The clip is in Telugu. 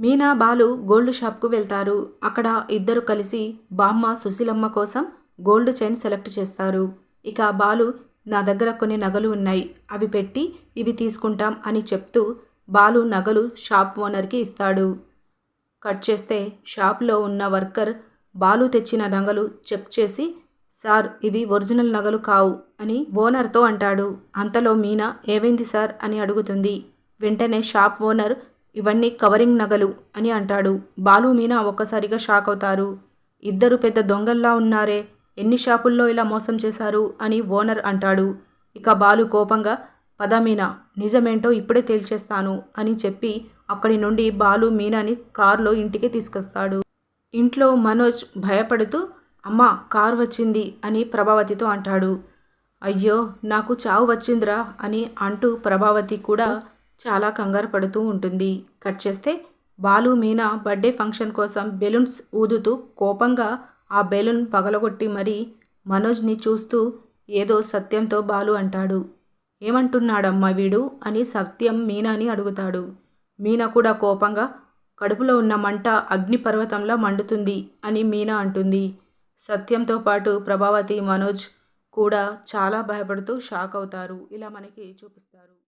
మీనా బాలు గోల్డ్ షాప్కు వెళ్తారు. అక్కడ ఇద్దరు కలిసి బామ్మ సుశీలమ్మ కోసం గోల్డ్ చైన్ సెలెక్ట్ చేస్తారు. ఇక బాలు నా దగ్గర కొన్ని నగలు ఉన్నాయి. అవి పెట్టి ఇవి తీసుకుంటాం అని చెప్తూ బాలు నగలు షాప్ ఓనర్కి ఇస్తాడు. కట్ చేస్తే షాప్లో ఉన్న వర్కర్ బాలు తెచ్చిన నగలు చెక్ చేసి సార్ ఇవి ఒరిజినల్ నగలు కావు అని ఓనర్తో అంటాడు. అంతలో మీనా ఏమైంది సార్? అని అడుగుతుంది. వెంటనే షాప్ ఓనర్ ఇవన్నీ కవరింగ్ నగలు అని అంటాడు. బాలు మీనా ఒక్కసారిగా షాక్ అవుతారు. ఇద్దరు పెద్ద దొంగల్లా ఉన్నారే ఎన్ని షాపుల్లో ఇలా మోసం చేశారు అని ఓనర్ అంటాడు. ఇక బాలు కోపంగా పద మీనా నిజమేంటో ఇప్పుడే తేల్చేస్తాను అని చెప్పి అక్కడి నుండి బాలు మీనాని కారులో ఇంటికి తీసుకొస్తాడు. ఇంట్లో మనోజ్ భయపడుతూ అమ్మ కారు వచ్చింది అని ప్రభావతితో అంటాడు. అయ్యో నాకు చావు వచ్చిందిరా అని అంటూ ప్రభావతి కూడా చాలా కంగారు పడుతూ ఉంటుంది. కట్ చేస్తే బాలు మీనా బర్త్డే ఫంక్షన్ కోసం బెలూన్స్ ఊదుతూ కోపంగా ఆ బెలూన్ పగలగొట్టి మరీ మనోజ్ని చూస్తూ ఏదో సత్యంతో బాలు అంటాడు. ఏమంటున్నాడమ్మా వీడు అని సత్యం మీనాని అడుగుతాడు. మీనా కూడా కోపంగా కడుపులో ఉన్న మంట అగ్నిపర్వతంలా మండుతుంది అని మీనా అంటుంది. సత్యంతో పాటు ప్రభావతి మనోజ్ కూడా చాలా భయపడుతూ షాక్ అవుతారు. ఇలా మనకి చూపిస్తారు.